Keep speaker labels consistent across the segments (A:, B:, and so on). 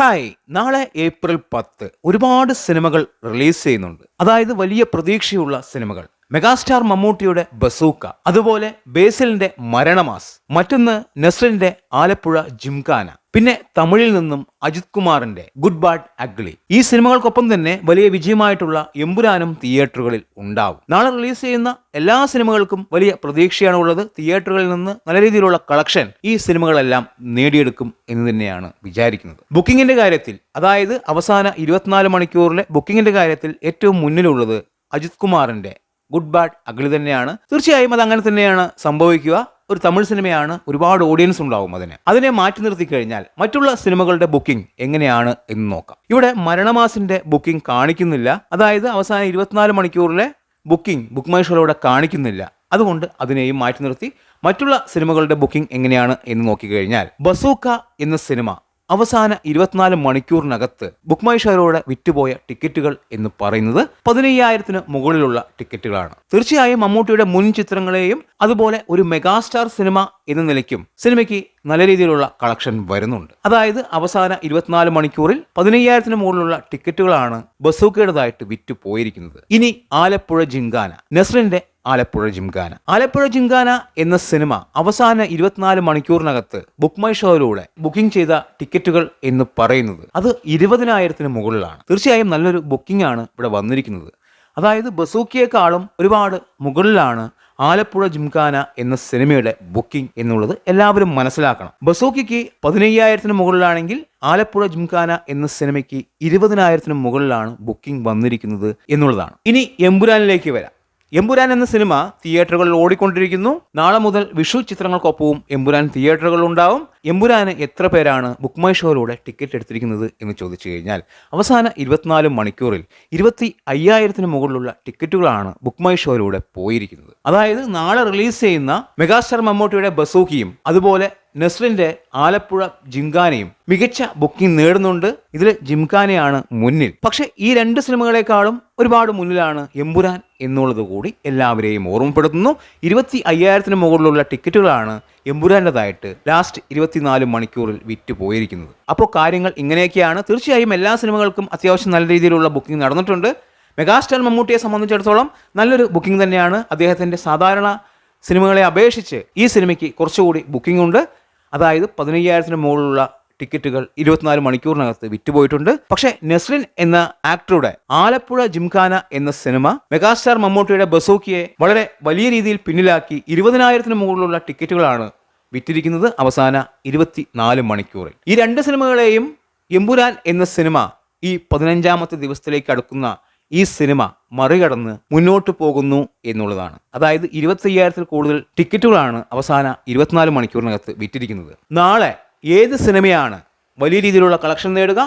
A: Hi. നാളെ April പത്ത് ഒരുപാട് സിനിമകൾ റിലീസ് ചെയ്യുന്നുണ്ട്. അതായത് വലിയ പ്രതീക്ഷയുള്ള സിനിമകൾ. മെഗാസ്റ്റാർ മമ്മൂട്ടിയുടെ ബസൂക്ക അതുപോലെ ബേസിലിന്റെ മരണമാസ് മറ്റൊന്ന് നസ്രിന്റെ ആലപ്പുഴ ജിംഖാന പിന്നെ തമിഴിൽ നിന്നും അജിത് കുമാറിന്റെ ഗുഡ് ബാഡ് അഗ്ലി. ഈ സിനിമകൾക്കൊപ്പം തന്നെ വലിയ വിജയമായിട്ടുള്ള എമ്പുരാനും തിയേറ്ററുകളിൽ ഉണ്ടാവും. നാളെ റിലീസ് ചെയ്യുന്ന എല്ലാ സിനിമകൾക്കും വലിയ പ്രതീക്ഷയാണ് ഉള്ളത്. തിയേറ്ററുകളിൽ നിന്ന് നല്ല രീതിയിലുള്ള കളക്ഷൻ ഈ സിനിമകളെല്ലാം നേടിയെടുക്കും എന്ന് തന്നെയാണ് വിചാരിക്കുന്നത്. ബുക്കിംഗിന്റെ കാര്യത്തിൽ അതായത് അവസാന ഇരുപത്തിനാല് മണിക്കൂറിലെ ബുക്കിംഗിന്റെ കാര്യത്തിൽ ഏറ്റവും മുന്നിലുള്ളത് അജിത് കുമാറിന്റെ ഗുഡ് ബാഡ് അഗ്ലി തന്നെയാണ്. തീർച്ചയായും അത് അങ്ങനെ തന്നെയാണ് സംഭവിക്കുക. ഒരു തമിഴ് സിനിമയാണ് ഒരുപാട് ഓഡിയൻസ് ഉണ്ടാവും അതിന്. അതിനെ മാറ്റി നിർത്തി കഴിഞ്ഞാൽ മറ്റുള്ള സിനിമകളുടെ ബുക്കിംഗ് എങ്ങനെയാണ് എന്ന് നോക്കാം. ഇവിടെ മരണമാസിന്റെ ബുക്കിംഗ് കാണിക്കുന്നില്ല. അതായത് അവസാന ഇരുപത്തിനാല് മണിക്കൂറിലെ ബുക്കിംഗ് ബുക്ക് മൈഷോയിലൂടെ കാണിക്കുന്നില്ല. അതുകൊണ്ട് അതിനെയും മാറ്റി നിർത്തി മറ്റുള്ള സിനിമകളുടെ ബുക്കിംഗ് എങ്ങനെയാണ് എന്ന് നോക്കിക്കഴിഞ്ഞാൽ ബസൂക്ക എന്ന സിനിമ അവസാന ഇരുപത്തിനാല് മണിക്കൂറിനകത്ത് ബുക്ക് മൈ ഷോയിലൂടെ വിറ്റുപോയ ടിക്കറ്റുകൾ എന്ന് പറയുന്നത് പതിനയ്യായിരത്തിന് മുകളിലുള്ള ടിക്കറ്റുകളാണ്. തീർച്ചയായും മമ്മൂട്ടിയുടെ മുൻ ചിത്രങ്ങളെയും അതുപോലെ ഒരു മെഗാസ്റ്റാർ സിനിമ എന്ന നിലയ്ക്കും സിനിമയ്ക്ക് നല്ല രീതിയിലുള്ള കളക്ഷൻ വരുന്നുണ്ട്. അതായത് അവസാന ഇരുപത്തിനാല് മണിക്കൂറിൽ പതിനയ്യായിരത്തിന് മുകളിലുള്ള ടിക്കറ്റുകളാണ് ബസൂക്കയുടേതായിട്ട് വിറ്റു പോയിരിക്കുന്നത് ഇനി ആലപ്പുഴ ജിങ്കാന. നെസ്റിന്റെ ആലപ്പുഴ ജിംഖാന. ആലപ്പുഴ ജിംഖാന എന്ന സിനിമ അവസാന ഇരുപത്തിനാല് മണിക്കൂറിനകത്ത് ബുക്ക് മൈ ഷോയിലൂടെ ബുക്കിംഗ് ചെയ്ത ടിക്കറ്റുകൾ എന്ന് പറയുന്നത് അത് ഇരുപതിനായിരത്തിന് മുകളിലാണ്. തീർച്ചയായും നല്ലൊരു ബുക്കിംഗ് ആണ് ഇവിടെ വന്നിരിക്കുന്നത്. അതായത് ബസൂക്കിയേക്കാളും ഒരുപാട് മുകളിലാണ് ആലപ്പുഴ ജിംഖാന എന്ന സിനിമയുടെ ബുക്കിംഗ് എന്നുള്ളത് എല്ലാവരും മനസ്സിലാക്കണം. ബസൂക്കിക്ക് പതിനയ്യായിരത്തിന് മുകളിലാണെങ്കിൽ ആലപ്പുഴ ജിംഖാന എന്ന സിനിമയ്ക്ക് ഇരുപതിനായിരത്തിന് മുകളിലാണ് ബുക്കിംഗ് വന്നിരിക്കുന്നത് എന്നുള്ളതാണ്. ഇനി എമ്പുരാനിലേക്ക് വരാം. എമ്പുരാൻ എന്ന സിനിമ തിയേറ്ററുകളിൽ ഓടിക്കൊണ്ടിരിക്കുന്നു. നാളെ മുതൽ വിഷു ചിത്രങ്ങൾക്കൊപ്പവും എമ്പുരാൻ തിയേറ്ററുകളിൽ ഉണ്ടാവും. എമ്പുരാന് എത്ര പേരാണ് ബുക്ക് മൈ ഷോയിലൂടെ ടിക്കറ്റ് എടുത്തിരിക്കുന്നത് എന്ന് ചോദിച്ചു കഴിഞ്ഞാൽ അവസാന ഇരുപത്തിനാല് മണിക്കൂറിൽ ഇരുപത്തി അയ്യായിരത്തിന് മുകളിലുള്ള ടിക്കറ്റുകളാണ് ബുക്ക് മൈ ഷോയിലൂടെ പോയിരിക്കുന്നത്. അതായത് നാളെ റിലീസ് ചെയ്യുന്ന മെഗാസ്റ്റാർ മമ്മൂട്ടിയുടെ ബസൂക്കിയും അതുപോലെ നെസ്ലിന്റെ ആലപ്പുഴ ജിംഖാനയും മികച്ച ബുക്കിംഗ് നേടുന്നുണ്ട്. ഇതിൽ ജിംഖാനയാണ് മുന്നിൽ. പക്ഷെ ഈ രണ്ട് സിനിമകളെക്കാളും ഒരുപാട് മുന്നിലാണ് എമ്പുരാൻ എന്നുള്ളത് കൂടി എല്ലാവരെയും ഓർമ്മപ്പെടുത്തുന്നു. ഇരുപത്തി അയ്യായിരത്തിന് മുകളിലുള്ള ടിക്കറ്റുകളാണ് എമ്പുരാന്റെതായിട്ട് ലാസ്റ്റ് ഇരുപത്തിനാല് മണിക്കൂറിൽ വിറ്റ് പോയിരിക്കുന്നത്. അപ്പോൾ കാര്യങ്ങൾ ഇങ്ങനെയൊക്കെയാണ്. തീർച്ചയായും എല്ലാ സിനിമകൾക്കും അത്യാവശ്യം നല്ല രീതിയിലുള്ള ബുക്കിംഗ് നടന്നിട്ടുണ്ട്. മെഗാസ്റ്റാർ മമ്മൂട്ടിയെ സംബന്ധിച്ചിടത്തോളം നല്ലൊരു ബുക്കിംഗ് തന്നെയാണ്. അദ്ദേഹത്തിന്റെ സാധാരണ സിനിമകളെ അപേക്ഷിച്ച് ഈ സിനിമയ്ക്ക് കുറച്ചുകൂടി ബുക്കിംഗ് ഉണ്ട്. അതായത് പതിനയ്യായിരത്തിന് മുകളിലുള്ള ടിക്കറ്റുകൾ ഇരുപത്തിനാല് മണിക്കൂറിനകത്ത് വിറ്റുപോയിട്ടുണ്ട്. പക്ഷേ നെസ്ലിൻ എന്ന ആക്ടറുടെ ആലപ്പുഴ ജിംഖാന എന്ന സിനിമ മെഗാസ്റ്റാർ മമ്മൂട്ടിയുടെ ബസൂക്കിയെ വളരെ വലിയ രീതിയിൽ പിന്നിലാക്കി ഇരുപതിനായിരത്തിന് മുകളിലുള്ള ടിക്കറ്റുകളാണ് വിറ്റിരിക്കുന്നത് അവസാന ഇരുപത്തി നാല് മണിക്കൂറിൽ. ഈ രണ്ട് സിനിമകളെയും എമ്പുരാൻ എന്ന സിനിമ ഈ പതിനഞ്ചാമത്തെ ദിവസത്തിലേക്ക് അടുക്കുന്ന ഈ സിനിമ മറികടന്ന് മുന്നോട്ട് പോകുന്നു എന്നുള്ളതാണ്. അതായത് ഇരുപത്തയ്യായിരത്തിൽ കൂടുതൽ ടിക്കറ്റുകളാണ് അവസാന ഇരുപത്തിനാല് മണിക്കൂറിനകത്ത് വിറ്റിരിക്കുന്നത്. നാളെ ഏത് സിനിമയാണ് വലിയ രീതിയിലുള്ള കളക്ഷൻ നേടുക?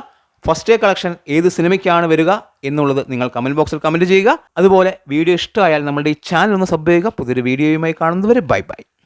A: ഫസ്റ്റ് ഡേ കളക്ഷൻ ഏത് സിനിമയ്ക്കാണ് വരിക എന്നുള്ളത് നിങ്ങൾ കമന്റ് ബോക്സിൽ കമന്റ് ചെയ്യുക. അതുപോലെ വീഡിയോ ഇഷ്ടമായാൽ നമ്മുടെ ഈ ചാനൽ ഒന്ന് സബ് ചെയ്യുക. പുതിയൊരു വീഡിയോയുമായി കാണുന്നവരെ ബൈ ബൈ